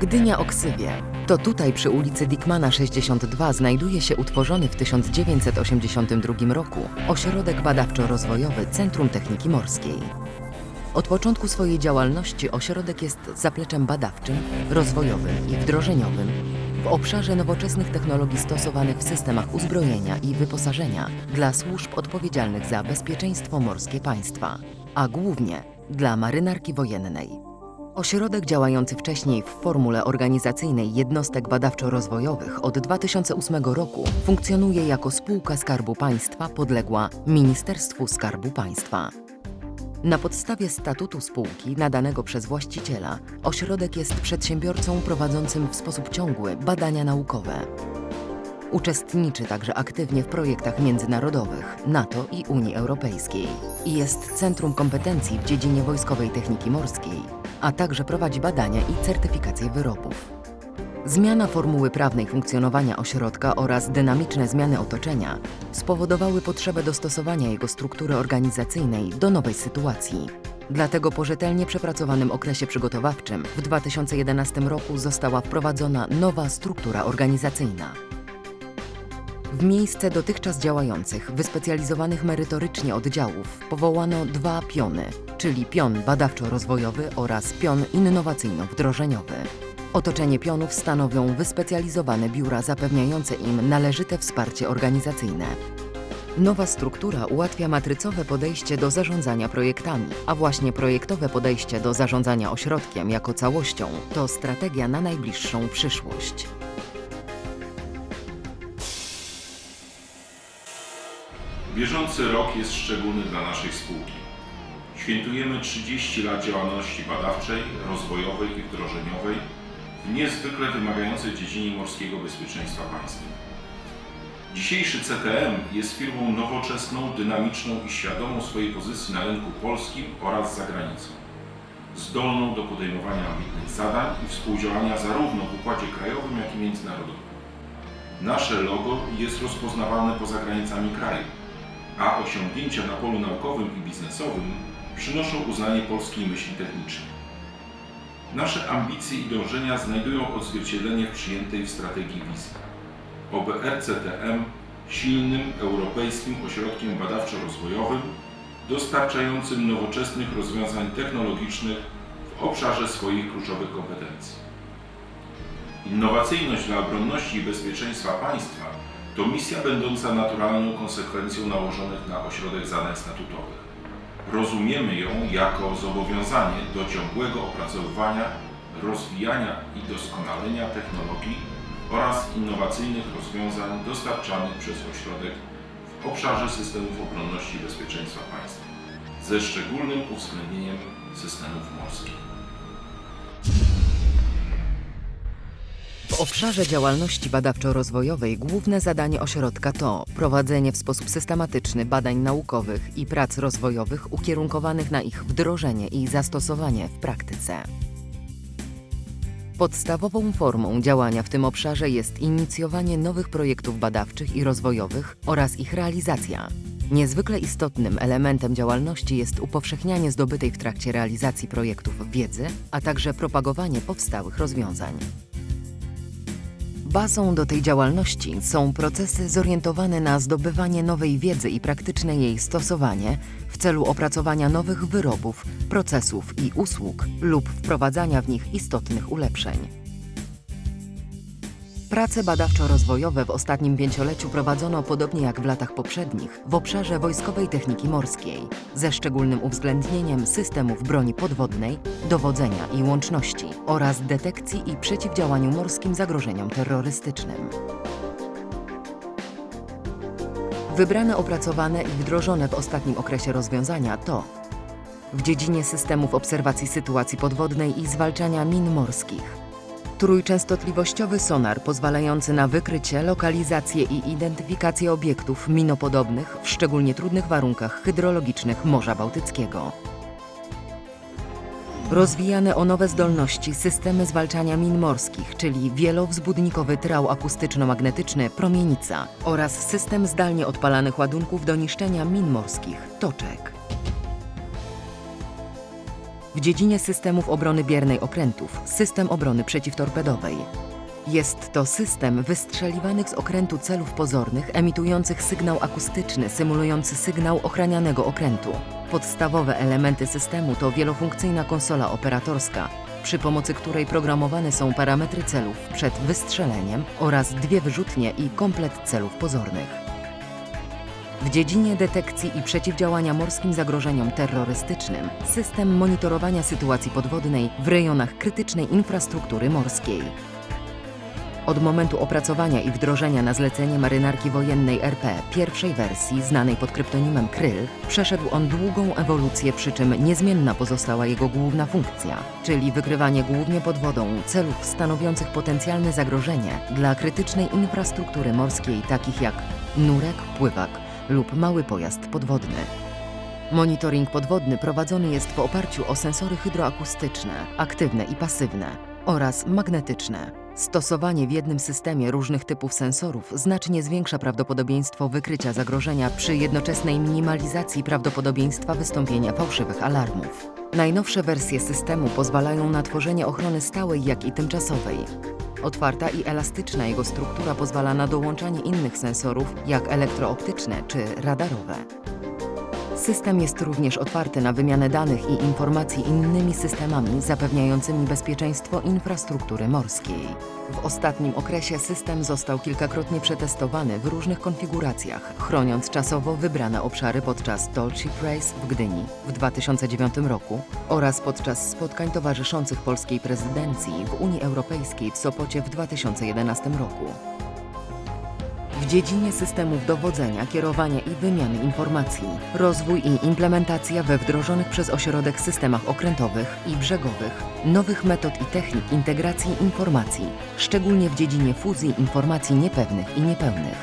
Gdynia Oksywie. To tutaj przy ulicy Dickmana 62 znajduje się utworzony w 1982 roku ośrodek badawczo-rozwojowy Centrum Techniki Morskiej. Od początku swojej działalności ośrodek jest zapleczem badawczym, rozwojowym i wdrożeniowym w obszarze nowoczesnych technologii stosowanych w systemach uzbrojenia i wyposażenia dla służb odpowiedzialnych za bezpieczeństwo morskie państwa, a głównie dla marynarki wojennej. Ośrodek działający wcześniej w formule organizacyjnej jednostek badawczo-rozwojowych od 2008 roku funkcjonuje jako spółka Skarbu Państwa podległa Ministerstwu Skarbu Państwa. Na podstawie statutu spółki nadanego przez właściciela, ośrodek jest przedsiębiorcą prowadzącym w sposób ciągły badania naukowe. Uczestniczy także aktywnie w projektach międzynarodowych NATO i Unii Europejskiej i jest centrum kompetencji w dziedzinie wojskowej techniki morskiej, a także prowadzi badania i certyfikację wyrobów. Zmiana formuły prawnej funkcjonowania ośrodka oraz dynamiczne zmiany otoczenia spowodowały potrzebę dostosowania jego struktury organizacyjnej do nowej sytuacji. Dlatego po rzetelnie przepracowanym okresie przygotowawczym w 2011 roku została wprowadzona nowa struktura organizacyjna. W miejsce dotychczas działających, wyspecjalizowanych merytorycznie oddziałów powołano dwa piony, czyli pion badawczo-rozwojowy oraz pion innowacyjno-wdrożeniowy. Otoczenie pionów stanowią wyspecjalizowane biura zapewniające im należyte wsparcie organizacyjne. Nowa struktura ułatwia matrycowe podejście do zarządzania projektami, a właśnie projektowe podejście do zarządzania ośrodkiem jako całością to strategia na najbliższą przyszłość. Bieżący rok jest szczególny dla naszej spółki. Świętujemy 30 lat działalności badawczej, rozwojowej i wdrożeniowej w niezwykle wymagającej dziedzinie morskiego bezpieczeństwa państwa. Dzisiejszy CTM jest firmą nowoczesną, dynamiczną i świadomą swojej pozycji na rynku polskim oraz za granicą. Zdolną do podejmowania ambitnych zadań i współdziałania zarówno w układzie krajowym, jak i międzynarodowym. Nasze logo jest rozpoznawane poza granicami kraju, a osiągnięcia na polu naukowym i biznesowym przynoszą uznanie polskiej myśli technicznej. Nasze ambicje i dążenia znajdują odzwierciedlenie w przyjętej w strategii wizji. OBRCTM silnym europejskim ośrodkiem badawczo-rozwojowym, dostarczającym nowoczesnych rozwiązań technologicznych w obszarze swoich kluczowych kompetencji. Innowacyjność dla obronności i bezpieczeństwa państwa to misja będąca naturalną konsekwencją nałożonych na ośrodek zadań statutowych. Rozumiemy ją jako zobowiązanie do ciągłego opracowywania, rozwijania i doskonalenia technologii oraz innowacyjnych rozwiązań dostarczanych przez ośrodek w obszarze systemów obronności i bezpieczeństwa państwa, ze szczególnym uwzględnieniem systemów morskich. Obszarze działalności badawczo-rozwojowej główne zadanie ośrodka to prowadzenie w sposób systematyczny badań naukowych i prac rozwojowych ukierunkowanych na ich wdrożenie i zastosowanie w praktyce. Podstawową formą działania w tym obszarze jest inicjowanie nowych projektów badawczych i rozwojowych oraz ich realizacja. Niezwykle istotnym elementem działalności jest upowszechnianie zdobytej w trakcie realizacji projektów wiedzy, a także propagowanie powstałych rozwiązań. Bazą do tej działalności są procesy zorientowane na zdobywanie nowej wiedzy i praktyczne jej stosowanie w celu opracowania nowych wyrobów, procesów i usług lub wprowadzania w nich istotnych ulepszeń. Prace badawczo-rozwojowe w ostatnim pięcioleciu prowadzono podobnie jak w latach poprzednich w obszarze wojskowej techniki morskiej, ze szczególnym uwzględnieniem systemów broni podwodnej, dowodzenia i łączności oraz detekcji i przeciwdziałaniu morskim zagrożeniom terrorystycznym. Wybrane, opracowane i wdrożone w ostatnim okresie rozwiązania to w dziedzinie systemów obserwacji sytuacji podwodnej i zwalczania min morskich. Trójczęstotliwościowy sonar pozwalający na wykrycie, lokalizację i identyfikację obiektów minopodobnych w szczególnie trudnych warunkach hydrologicznych Morza Bałtyckiego. Rozwijane o nowe zdolności systemy zwalczania min morskich, czyli wielowzbudnikowy trał akustyczno-magnetyczny Promienica oraz system zdalnie odpalanych ładunków do niszczenia min morskich Toczek. W dziedzinie systemów obrony biernej okrętów system obrony przeciwtorpedowej. Jest to system wystrzeliwanych z okrętu celów pozornych, emitujących sygnał akustyczny symulujący sygnał ochranianego okrętu. Podstawowe elementy systemu to wielofunkcyjna konsola operatorska, przy pomocy której programowane są parametry celów przed wystrzeleniem oraz dwie wyrzutnie i komplet celów pozornych. W dziedzinie detekcji i przeciwdziałania morskim zagrożeniom terrorystycznym system monitorowania sytuacji podwodnej w rejonach krytycznej infrastruktury morskiej. Od momentu opracowania i wdrożenia na zlecenie marynarki wojennej RP pierwszej wersji, znanej pod kryptonimem Kryl, przeszedł on długą ewolucję, przy czym niezmienna pozostała jego główna funkcja, czyli wykrywanie głównie pod wodą celów stanowiących potencjalne zagrożenie dla krytycznej infrastruktury morskiej, takich jak nurek, pływak lub mały pojazd podwodny. Monitoring podwodny prowadzony jest w oparciu o sensory hydroakustyczne, aktywne i pasywne oraz magnetyczne. Stosowanie w jednym systemie różnych typów sensorów znacznie zwiększa prawdopodobieństwo wykrycia zagrożenia przy jednoczesnej minimalizacji prawdopodobieństwa wystąpienia fałszywych alarmów. Najnowsze wersje systemu pozwalają na tworzenie ochrony stałej, jak i tymczasowej. Otwarta i elastyczna jego struktura pozwala na dołączanie innych sensorów, jak elektrooptyczne czy radarowe. System jest również otwarty na wymianę danych i informacji innymi systemami zapewniającymi bezpieczeństwo infrastruktury morskiej. W ostatnim okresie system został kilkakrotnie przetestowany w różnych konfiguracjach, chroniąc czasowo wybrane obszary podczas Dolce Race w Gdyni w 2009 roku oraz podczas spotkań towarzyszących polskiej prezydencji w Unii Europejskiej w Sopocie w 2011 roku. W dziedzinie systemów dowodzenia, kierowania i wymiany informacji, rozwój i implementacja we wdrożonych przez ośrodek systemach okrętowych i brzegowych, nowych metod i technik integracji informacji, szczególnie w dziedzinie fuzji informacji niepewnych i niepełnych.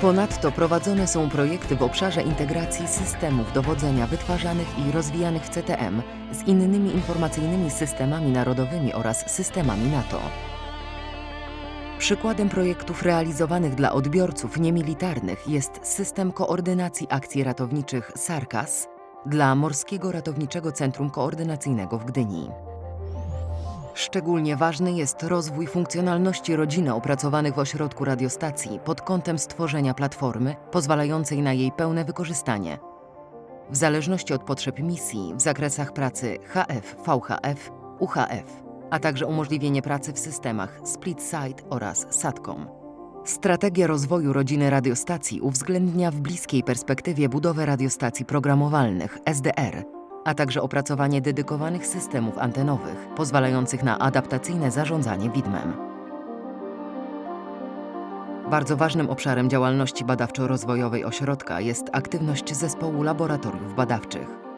Ponadto prowadzone są projekty w obszarze integracji systemów dowodzenia wytwarzanych i rozwijanych w CTM z innymi informacyjnymi systemami narodowymi oraz systemami NATO. Przykładem projektów realizowanych dla odbiorców niemilitarnych jest system koordynacji akcji ratowniczych SARCAS dla Morskiego Ratowniczego Centrum Koordynacyjnego w Gdyni. Szczególnie ważny jest rozwój funkcjonalności rodziny opracowanych w ośrodku radiostacji pod kątem stworzenia platformy pozwalającej na jej pełne wykorzystanie. W zależności od potrzeb misji w zakresach pracy HF, VHF, UHF a także umożliwienie pracy w systemach Split Site oraz SATCOM. Strategia rozwoju rodziny radiostacji uwzględnia w bliskiej perspektywie budowę radiostacji programowalnych SDR, a także opracowanie dedykowanych systemów antenowych pozwalających na adaptacyjne zarządzanie widmem. Bardzo ważnym obszarem działalności badawczo-rozwojowej ośrodka jest aktywność zespołu laboratoriów badawczych.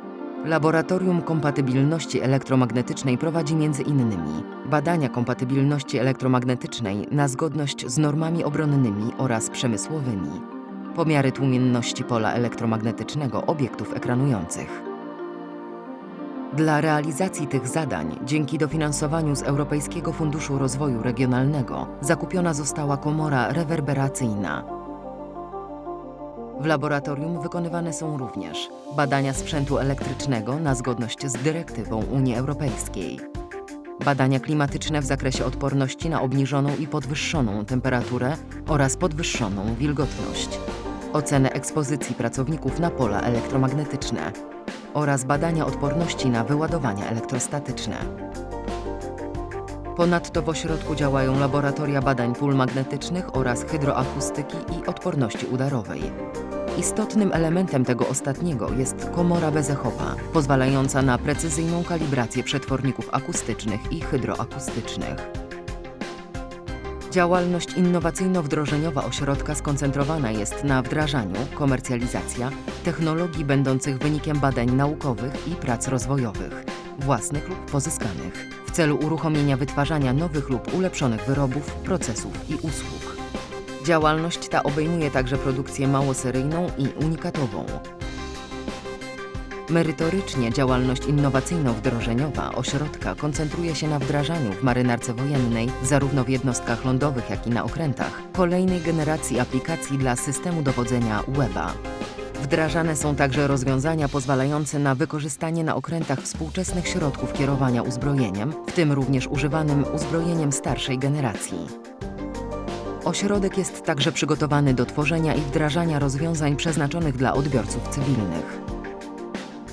Laboratorium Kompatybilności Elektromagnetycznej prowadzi innymi badania kompatybilności elektromagnetycznej na zgodność z normami obronnymi oraz przemysłowymi, pomiary tłumienności pola elektromagnetycznego obiektów ekranujących. Dla realizacji tych zadań, dzięki dofinansowaniu z Europejskiego Funduszu Rozwoju Regionalnego, zakupiona została komora rewerberacyjna, w laboratorium wykonywane są również badania sprzętu elektrycznego na zgodność z dyrektywą Unii Europejskiej, badania klimatyczne w zakresie odporności na obniżoną i podwyższoną temperaturę oraz podwyższoną wilgotność, ocenę ekspozycji pracowników na pola elektromagnetyczne oraz badania odporności na wyładowania elektrostatyczne. Ponadto w ośrodku działają laboratoria badań pól magnetycznych oraz hydroakustyki i odporności udarowej. Istotnym elementem tego ostatniego jest komora bezechowa, pozwalająca na precyzyjną kalibrację przetworników akustycznych i hydroakustycznych. Działalność innowacyjno-wdrożeniowa ośrodka skoncentrowana jest na wdrażaniu, komercjalizacja technologii będących wynikiem badań naukowych i prac rozwojowych, własnych lub pozyskanych, w celu uruchomienia wytwarzania nowych lub ulepszonych wyrobów, procesów i usług. Działalność ta obejmuje także produkcję małoseryjną i unikatową. Merytorycznie działalność innowacyjno-wdrożeniowa ośrodka koncentruje się na wdrażaniu w marynarce wojennej, zarówno w jednostkach lądowych, jak i na okrętach, kolejnej generacji aplikacji dla systemu dowodzenia WEBA. Wdrażane są także rozwiązania pozwalające na wykorzystanie na okrętach współczesnych środków kierowania uzbrojeniem, w tym również używanym uzbrojeniem starszej generacji. Ośrodek jest także przygotowany do tworzenia i wdrażania rozwiązań przeznaczonych dla odbiorców cywilnych.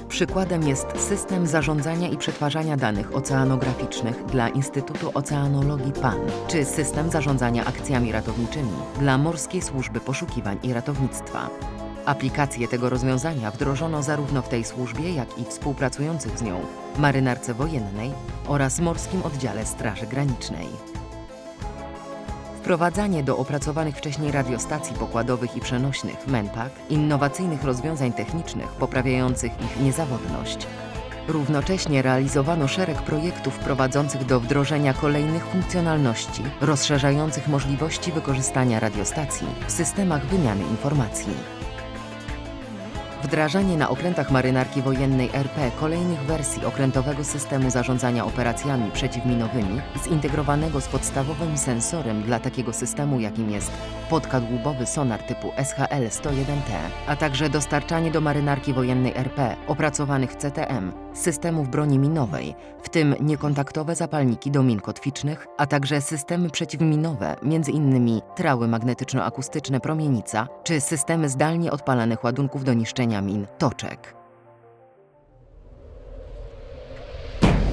Przykładem jest system zarządzania i przetwarzania danych oceanograficznych dla Instytutu Oceanologii PAN, czy system zarządzania akcjami ratowniczymi dla Morskiej Służby Poszukiwań i Ratownictwa. Aplikację tego rozwiązania wdrożono zarówno w tej służbie, jak i współpracujących z nią Marynarce Wojennej oraz Morskim Oddziale Straży Granicznej. Wprowadzanie do opracowanych wcześniej radiostacji pokładowych i przenośnych MENPAK innowacyjnych rozwiązań technicznych poprawiających ich niezawodność. Równocześnie realizowano szereg projektów prowadzących do wdrożenia kolejnych funkcjonalności, rozszerzających możliwości wykorzystania radiostacji w systemach wymiany informacji. Wdrażanie na okrętach marynarki wojennej RP kolejnych wersji okrętowego systemu zarządzania operacjami przeciwminowymi zintegrowanego z podstawowym sensorem dla takiego systemu, jakim jest podkadłubowy sonar typu SHL-101T, a także dostarczanie do marynarki wojennej RP opracowanych w CTM systemów broni minowej, w tym niekontaktowe zapalniki do min kotwicznych, a także systemy przeciwminowe, m.in. trały magnetyczno-akustyczne Promienica czy systemy zdalnie odpalanych ładunków do niszczenia min Toczek.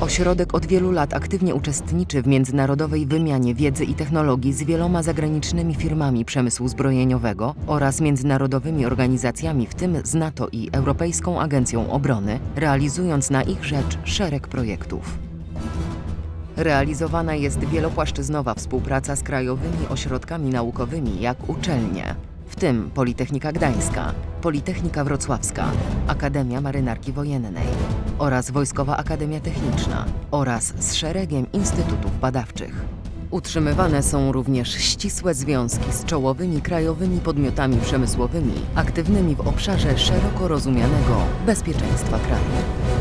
Ośrodek od wielu lat aktywnie uczestniczy w międzynarodowej wymianie wiedzy i technologii z wieloma zagranicznymi firmami przemysłu zbrojeniowego oraz międzynarodowymi organizacjami, w tym z NATO i Europejską Agencją Obrony, realizując na ich rzecz szereg projektów. Realizowana jest wielopłaszczyznowa współpraca z krajowymi ośrodkami naukowymi, jak uczelnie, w tym Politechnika Gdańska, Politechnika Wrocławska, Akademia Marynarki Wojennej oraz Wojskowa Akademia Techniczna oraz z szeregiem instytutów badawczych. Utrzymywane są również ścisłe związki z czołowymi krajowymi podmiotami przemysłowymi aktywnymi w obszarze szeroko rozumianego bezpieczeństwa kraju.